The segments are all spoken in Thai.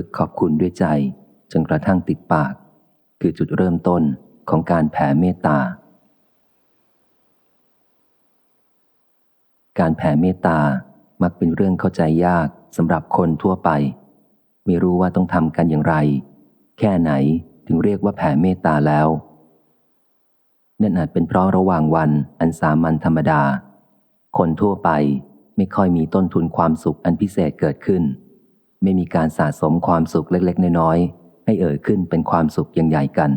ฝึกขอบคุณด้วยใจ จนกระทั่งติดปาก คือจุดเริ่มต้นของการแผ่เมตตา การแผ่เมตตามักเป็นเรื่องเข้าใจยากสำหรับคนทั่วไป ไม่รู้ว่าต้องทำกันอย่างไร แค่ไหนถึงเรียกว่าแผ่เมตตาแล้วนั่นอาจเป็นเพราะระหว่างวันอันสามัญธรรมดา คนทั่วไปไม่ค่อยมีต้นทุนความสุขอันพิเศษเกิดขึ้น ไม่มีการสะสมความสุขเล็ก ๆ น้อยๆให้เอ่ยขึ้นเป็นความสุขอย่างใหญ่กัน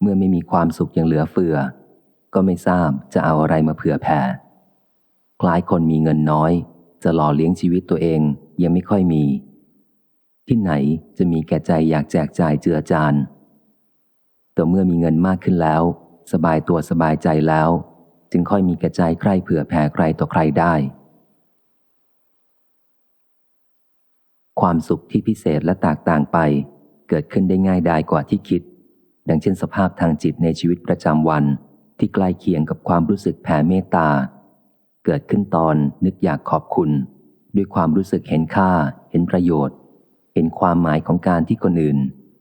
เมื่อไม่มีความสุขอย่างเหลือเฟือ ก็ไม่ทราบจะเอาอะไรมาเผื่อแผ่ คล้ายคนมีเงินน้อย จะหล่อเลี้ยงชีวิตตัวเองยังไม่ค่อยมี ที่ไหนจะมีแก่ใจอยากแจกจ่ายเจือจานแต่เมื่อมีเงินมากขึ้นแล้ว สบายตัวสบายใจแล้ว จึงค่อยมีแก่ใจใครเผื่อแผ่ใครต่อใครได้ ความสุขที่พิเศษและแตกต่างไป เกิดขึ้นได้ง่ายดายกว่าที่คิด ดังเช่นสภาพทางจิตในชีวิตประจำวัน ที่ใกล้เคียงกับความรู้สึกแผ่เมตตา เกิดขึ้นตอนนึกอยากขอบคุณ ด้วยความรู้สึกเห็นค่า เห็นประโยชน์ เห็นความหมายของการที่คนอื่น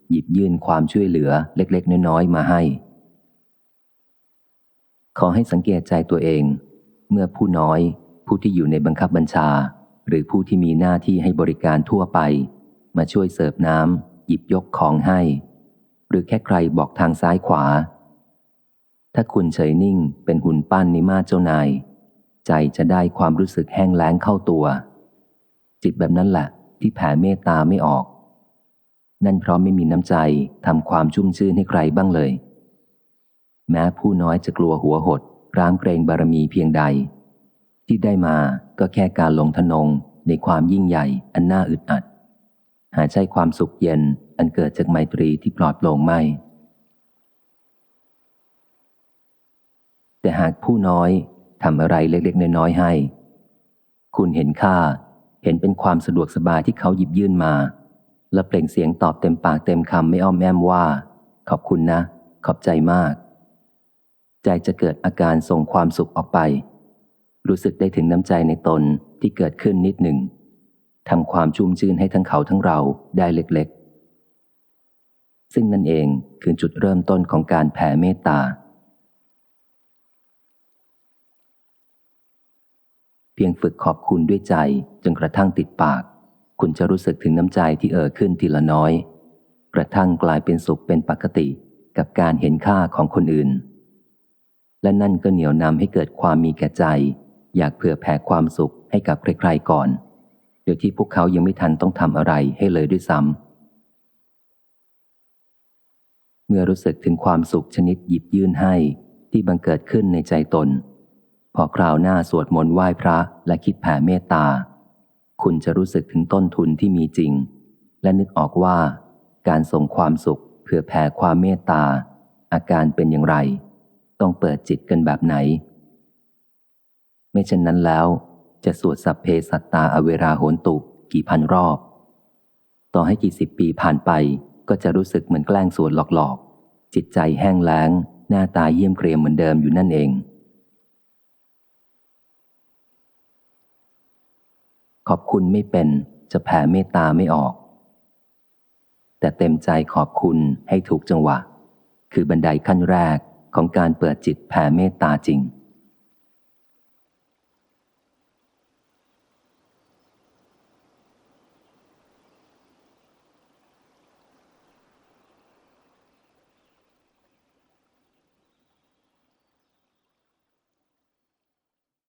หยิบยื่นความช่วยเหลือเล็กๆ น้อยๆ มาให้ ขอให้สังเกตใจตัวเอง เมื่อผู้น้อย ผู้ที่อยู่ในบังคับบัญชา หรือผู้ที่มีหน้าที่ให้บริการทั่วไป มาช่วยเสิร์ฟน้ำหยิบยกของให้ หรือแค่ใครบอกทางซ้ายขวา ถ้าคุณเฉยนิ่งเป็นหุ่นปั้นในมาเจ้านาย ใจจะได้ความรู้สึกแห้งแล้งเข้าตัว จิตแบบนั้นแหละที่แผ่เมตตาไม่ออก นั่นเพราะไม่มีน้ำใจทำความชุ่มชื่นให้ใครบ้างเลย แม้ผู้น้อยจะกลัวหัวหดร้างเกรงบารมีเพียงใด ที่ได้มาก็แค่การลงทนงในความยิ่งใหญ่อันน่าอึดอัด หาใช่ความสุขเย็นอันเกิดจากไมตรีที่ปลอดโปร่งไม่ แต่หากผู้น้อยทำอะไรเล็กๆน้อยๆให้ คุณเห็นค่าเห็นเป็นความสะดวกสบายที่เขาหยิบยื่นมา และเปล่งเสียงตอบเต็มปากเต็มคำไม่อ้อมแอมว่า ขอบคุณนะ ขอบใจมาก ใจจะเกิดอาการส่งความสุขออกไป รู้สึกได้ถึงน้ำใจในตนที่เกิดขึ้นนิดหนึ่งทำความชุ่มชื่นให้ทั้งเขาทั้งเราได้เล็กๆ ซึ่งนั่นเองคือจุดเริ่มต้นของการแผ่เมตตา เพียงฝึกขอบคุณด้วยใจจนกระทั่งติดปาก คุณจะรู้สึกถึงน้ำใจที่เอ่อขึ้นทีละน้อย กระทั่งกลายเป็นสุขเป็นปกติกับการเห็นค่าของคนอื่น และนั่นก็เหนี่ยวนำให้เกิดความมีแก่ใจ อยากเผื่อแผ่ความสุขให้กับใครๆก่อน โดยที่พวกเขายังไม่ทันต้องทำอะไรให้เลยด้วยซ้ำ เมื่อรู้สึกถึงความสุขชนิดหยิบยื่นให้ที่บังเกิดขึ้นในใจตน พอคราวหน้าสวดมนต์ไหว้พระและคิดแผ่เมตตา คุณจะรู้สึกถึงต้นทุนที่มีจริง และนึกออกว่า การส่งความสุขเพื่อแผ่ความเมตตา อาการเป็นอย่างไร ต้องเปิดจิตกันแบบไหน ไม่เช่นนั้นแล้ว จะสวดสัพเพสัตตาอเวราโหนตุกี่พันรอบ ต่อให้กี่สิบปีผ่านไปก็จะรู้สึกเหมือนแกล้งสวดหลอกๆ จิตใจแห้งแล้ง หน้าตาเยี่ยมเกรียมเหมือนเดิมอยู่นั่นเอง ขอบคุณไม่เป็นจะแผ่เมตตาไม่ออก แต่เต็มใจขอบคุณให้ถูกจังหวะ คือบันไดขั้นแรกของการเปิดจิตแผ่เมตตาจริง